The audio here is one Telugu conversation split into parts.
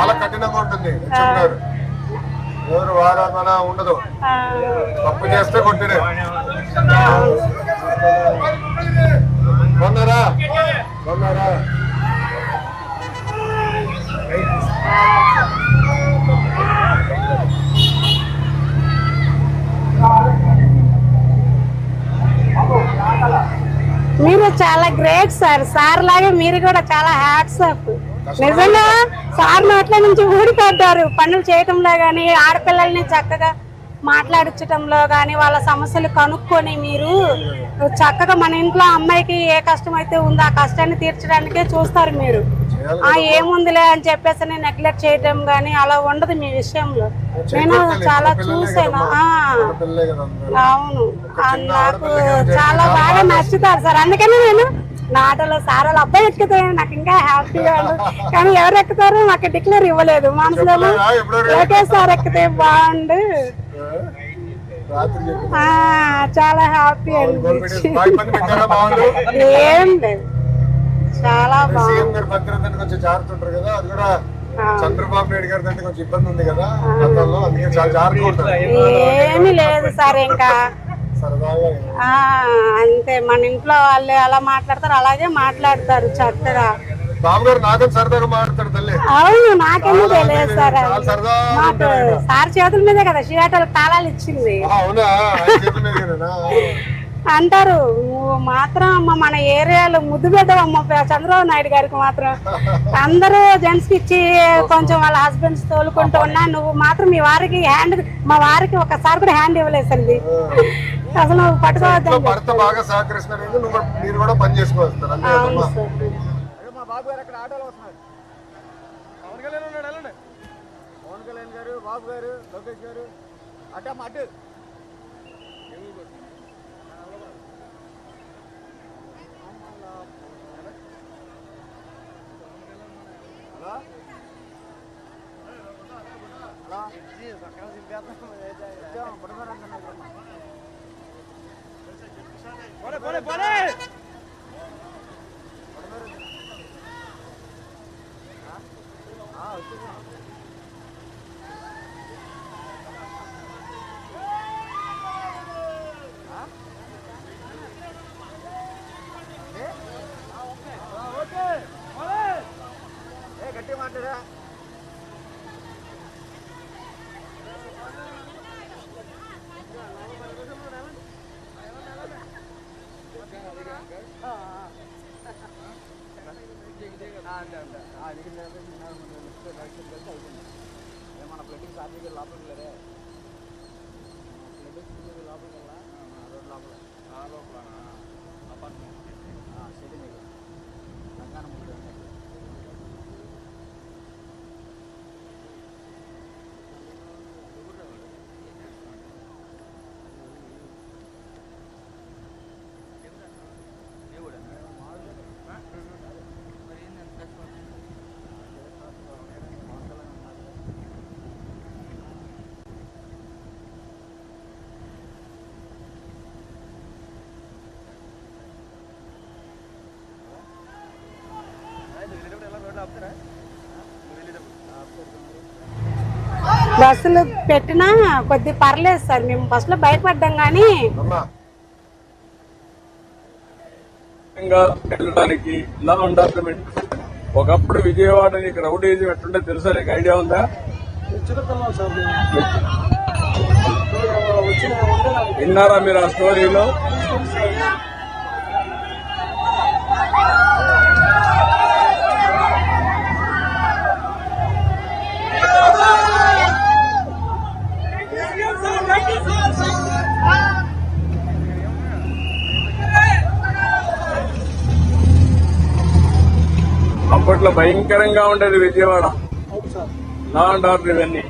చాలా కఠినంగా ఉంటుంది గారు ఎవరు వారాన ఉండదు. తప్పు చేస్తే కొట్టినే కొన్నారా కొన్నారా మీరు చాలా గ్రేట్ సార్ సార్ లాగే మీరు కూడా చాలా హ్యాట్స్ అప్ నిజంగా సార్ నోట్ల నుంచి ఊడిపడ్డారు పనులు చేయటంలో గాని ఆడపిల్లల్ని చక్కగా మాట్లాడించటంలో గాని వాళ్ళ సమస్యలు కనుక్కొని మీరు చక్కగా మన ఇంట్లో అమ్మాయికి ఏ కష్టం అయితే ఉందో ఆ కష్టాన్ని తీర్చడానికే చూస్తారు మీరు. ఆ ఏముందిలే అని చెప్పేసి నెగ్లెక్ట్ చేయటం గాని అలా ఉండదు మీ విషయంలో. నేను చాలా చూసాను. అవును. నాకు చాలా బాగా నచ్చుతారు సార్. అందుకని నేను నా ఆటోలో సార్ వాళ్ళ అబ్బాయి ఎక్కుతారు నాకు ఇంకా హ్యాపీగా ఉంది. కానీ ఎవరు ఎక్కుతారో నాకు డిక్లేర్ ఇవ్వలేదు. మనసులో లోకేష్ సార్ ఎక్కితే బాగుండు. చాలా హ్యాపీ బాగుండు. ఏం లేదు. చాలా బాగుంది. అంటే కొంచెం జాగ్రత్త ఉంటారు కదా. అది కూడా చంద్రబాబు నాయుడు గారి అంటే కొంచెం ఇబ్బంది ఉంది కదా. గతంలో అందుకే చాలా జాగ్రత్తగా ఉంటారు. ఏమీ లేదు సార్ ఇంకా అంతే. మన ఇంట్లో వాళ్ళు ఎలా మాట్లాడతారు అలాగే మాట్లాడతారు చక్కగా. అవును నాకేమో తెలియదు సార్. మాకు. సార్ చేతుల మీదే కదా షియాటలు తాళాలు ఇచ్చింది? అంటారు నువ్వు మాత్రం అమ్మ మన ఏరియాలో ముద్దు పెట్టవమ్మ చంద్రబాబు నాయుడు గారికి మాత్రం. అందరూ జెంట్స్కి ఇచ్చి కొంచెం వాళ్ళ హస్బెండ్స్ తోలుకుంటూ ఉన్నా నువ్వు మాత్రం మీ వారికి హ్యాండ్ మా వారికి ఒకసారి కూడా హ్యాండ్ ఇవ్వలేసండి అసలు పట్టుకోవద్దండి భర్త బాగా సహకరిస్తున్నారు మీరు కూడా పని సార్. మా బాబు గారు అక్కడ ఆటోలో వస్తున్నారు. పవన్ కళ్యాణ్ ఉన్నాడు వెళ్ళండి. పవన్ కళ్యాణ్ గారు బాబు గారు లోకేష్ గారు. అటు అమ్మ అటు హలో హలో వచ్చాం, పడుకోరా అంటున్నారు. ఆ, వచ్చేసాం. ఆ? ఏ? ఆ, ఓకే. ఏ గట్టి మాట్లాడా మన ప్లేటింగ్ సాధ్యం లోపలికి లేదే లోపలికి వెళ్ళా రోడ్ లోపల లోపల అపార్ట్మెంట్ సిటీ తెలంగాణ ముందు బస్సులు పెట్టినా కొద్ది పర్లేదు సార్. మేము బస్సులో భయపడ్డాం కానీ వెళ్ళడానికి లా డాక్యుమెంట్ ఒకప్పుడు విజయవాడ నీకు రౌడీజం ఎట్లుంటే తెలుసా? నీకు ఐడియా ఉందా? విన్నారా మీరు ఆ స్టోరీలో? అప్పట్లో భయంకరంగా ఉండేది విజయవాడ. లా అండ్ ఆర్డర్ ఇవన్నీ.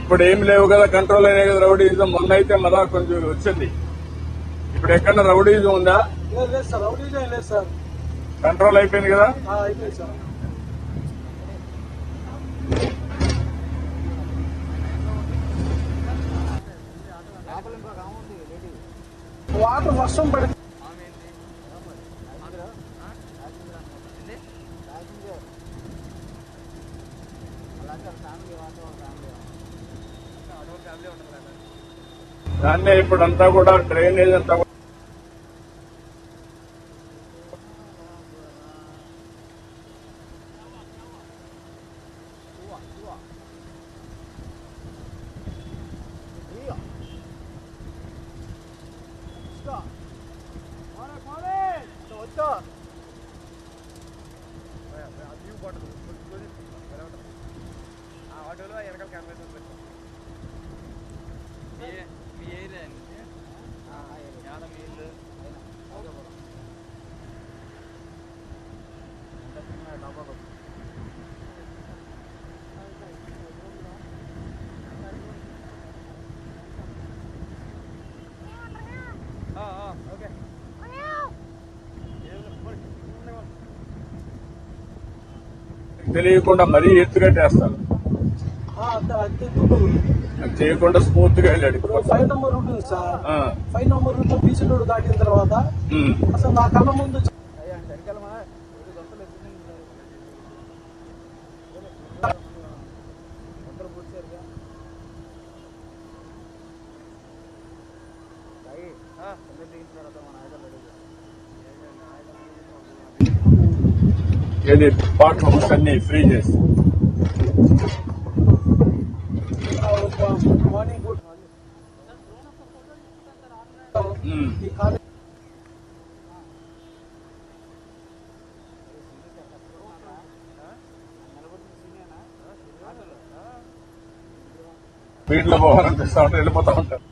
ఇప్పుడు ఏం లేవు కదా కంట్రోల్ అయినాయి కదా రౌడీజం మొన్న అయితే మళ్ళా కొంచెం వచ్చింది. ఇప్పుడు ఎక్కడ రౌడీజం ఉందా? లేదు లేదు సార్ రౌడీజం లేదు సార్. కంట్రోల్ అయిపోయింది కదా? వాటర్ వర్షం పడి దాన్నే ఇప్పుడంతా కూడా డ్రైనేజ్ అంతా కూడా ఆటోలో వెనకాల కెమెరా పెట్టాం మీ ఏరియా యాదం ఇల్లు ఓకే తెలియకుండా మరీ దుడ్డు. అది చేయకుండా స్మూత్గా వెళ్ళాడు. ఫైవ్ నెంబర్ ఉంటుంది sir five number route beach road దాటిన తర్వాత. అసలు నా కళ్ళ ముందు అయ్యా వెనకాలమా ఇది దొంతలు ఎత్తుకుని అందరూ పూర్చారుగా అయ్యి అందరు దిగిన తర్వాత మన ఆయుధాలు అడుగు ఏది బాత్రూమ్స్ అన్ని ఫ్రీ చేసి మార్నింగ్ గుడ్ ఉమ్. ఈ కాలేజ్ వీటిలో పోవాలనిపిస్తా ఉంటారు వెళ్ళిపోతా ఉంటారు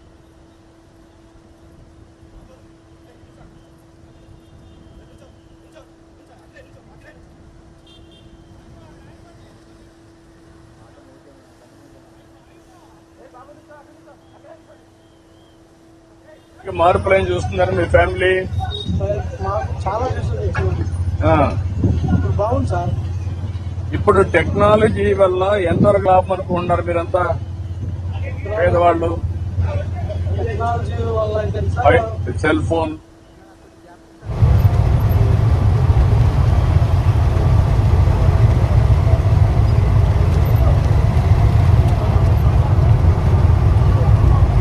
ఇక మార్పులు ఏం చూస్తున్నారు మీ ఫ్యామిలీ? చాలా బాగుంది సార్ ఇప్పుడు టెక్నాలజీ వల్ల ఎంతవరకు లాభం అనుకుంటున్నారు మీరంతా? పేదవాళ్ళు? Cell phone?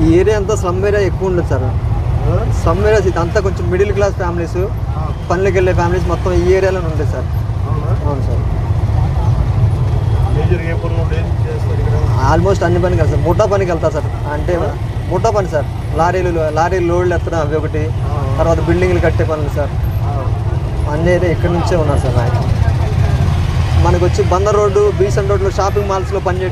ఈ ఏరియా అంతా స్లమ్ ఏరియా ఎక్కువ ఉండదు సార్. స్లమ్ ఏరియా ఇదంతా కొంచెం మిడిల్ క్లాస్ ఫ్యామిలీస్ పనులకు వెళ్ళే ఫ్యామిలీస్ మొత్తం ఈ ఏరియాలోనే ఉంటాయి సార్. అవును? సార్. ఆల్మోస్ట్ అన్ని పనికి వెళ్తారు సార్. ముఠా పనికి వెళ్తా సార్. అంటే ముఠా పని సార్. లారీలు లారీలు లోడ్లు ఎత్తడం అవి ఒకటి. తర్వాత బిల్డింగ్లు కట్టే పనులు సార్. అన్ని ఇక్కడి నుంచే ఉన్నారు సార్ నాకు మనకు వచ్చి బందర్ రోడ్డు బీసన్ రోడ్లో షాపింగ్ మాల్స్లో పని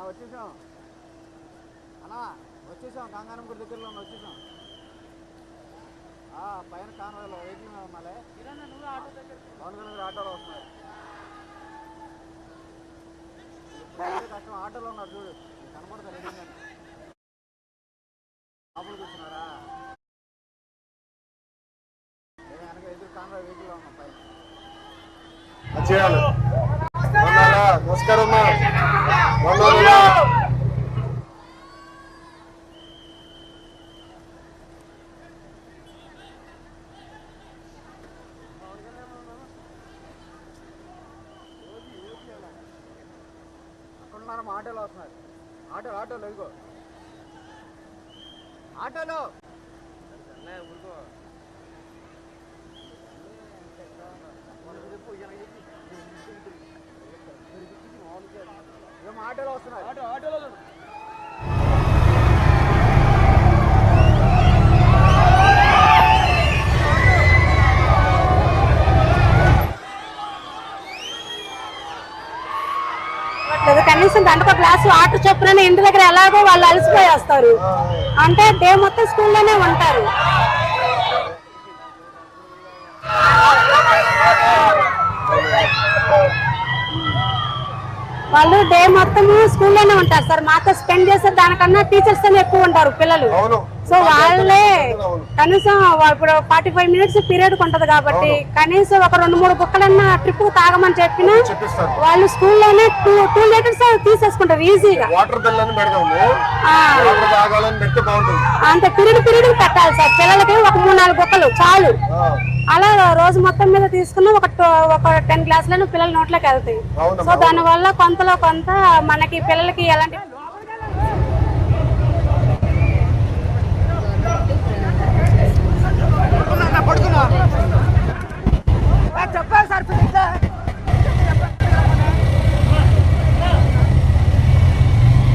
అన్నా వచ్చేసాం. అన్నా వచ్చేసాం. గంగానం గుడి దగ్గరలో ఉన్న. వచ్చేసాం. ఆ, పైన కాన్వాయ్లో వెయిటింగ్ ఉన్నాలే. పవన్ కళ్యాణ్ గారు ఆటోలో వస్తున్నారు. కష్టం ఆటోలో ఉన్నారు చూడు. కనపడతా రెడీ లోపల కూర్చున్నారా? ఏ వెనక ఎదురు కాన్వాయ్ వెహికల్లో ఉన్నాం పైన? నమస్కారం అమ్మా. బాగున్నారా? అక్కడ ఉన్నారు మా ఆటోలో వస్తున్నారు ఆటోలో ఆటోలో ఇదిగో ఆటోలో ఇదిగో మా ఆటోలో వస్తున్నారు ఆటో ఆటోలో కనీసం గంటకు గ్లాసు వాటర్ చొప్పున ఇంటి దగ్గర ఎలాగో వాళ్ళు అలసిపోయి వస్తారు అంటే డే మొత్తం స్కూల్లోనే ఉంటారు వాళ్ళు డే మొత్తము స్కూల్లోనే ఉంటారు సార్. మాతో స్పెండ్ చేసే దానికన్నా టీచర్స్ ఎక్కువ ఉంటారు పిల్లలు. అవును. సో వాళ్ళే. కనీసం ఇప్పుడు ఫార్టీ ఫైవ్ మినిట్స్ పీరియడ్ ఉంటది కాబట్టి కనీసం ఒక రెండు మూడు బుక్కలన్నా ట్రిప్ తాగమని చెప్పినా వాళ్ళు స్కూల్లోనే టూ టూ లీటర్స్ తీసేసుకుంటారు ఈజీగా అంత పీరియడ్ పీరియడ్ పెట్టాలి సార్. పిల్లలకి ఒక మూడు నాలుగు బుక్కలు చాలు. అలా రోజు మొత్తం మీద తీసుకున్న ఒక ఒక టెన్ గ్లాసులను పిల్లల నోట్లోకి వెళ్తాయి. సో దాని వల్ల కొంతలో కొంత మనకి పిల్లలకి ఎలాంటి చెప్పారు సార్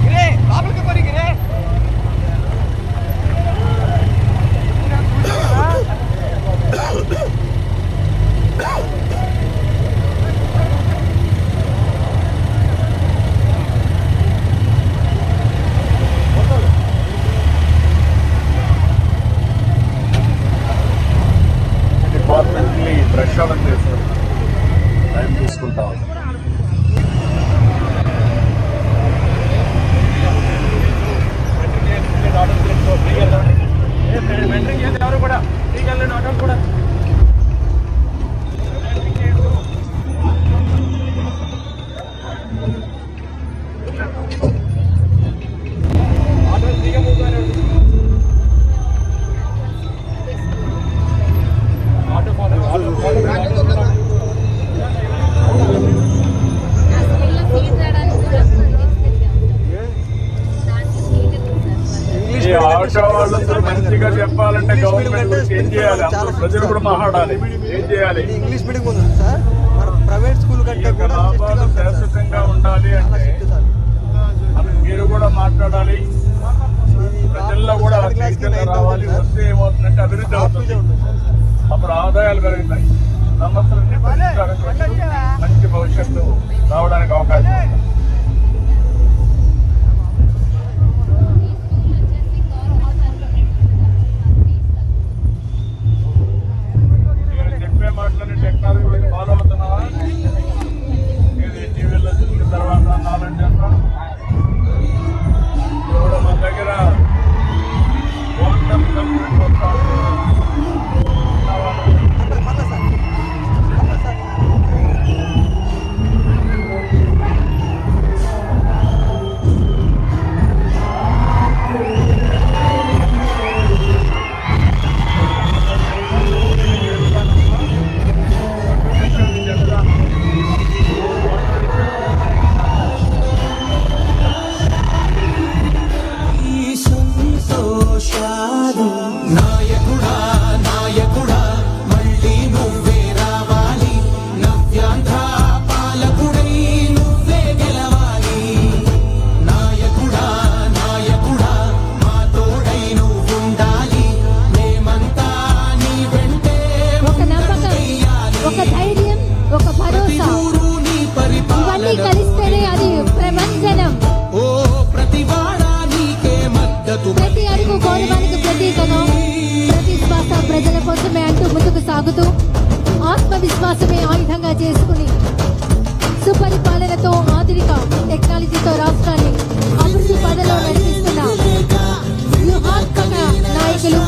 గిరే లోపలికి ఏం చేయాలి? ప్రజలు కూడా మాట్లాడాలి. ఏం చేయాలి? ఇది ఇంగ్లీష్ మీడియం ఉంది సార్. మన ప్రైవేట్ స్కూల్ కంటే కూడా శాశ్వతంగా ఉండాలి అంటే మీరు కూడా మాట్లాడాలి. ప్రజల్లో కూడా రావాలి. వస్తే ఏమవుతుందంటే అభివృద్ధి అవుతుంది. అప్పుడు ఆదాయాలు పెరుగుతాయి సంవత్సరం మంచి భవిష్యత్తు రావడానికి అవకాశం ప్రతి అడుగు గౌరవానికి ప్రతీకగా ప్రతి శ్వాస ప్రజల కోసమే అంటూ ముందుకు సాగుతూ ఆత్మవిశ్వాసమే ఆయుధంగా చేసుకుని సుపరిపాలనతో ఆధునిక టెక్నాలజీతో రాష్ట్రాన్ని అభివృద్ధి పదలో నడిపిస్తున్న వ్యూహాత్మక నాయకులు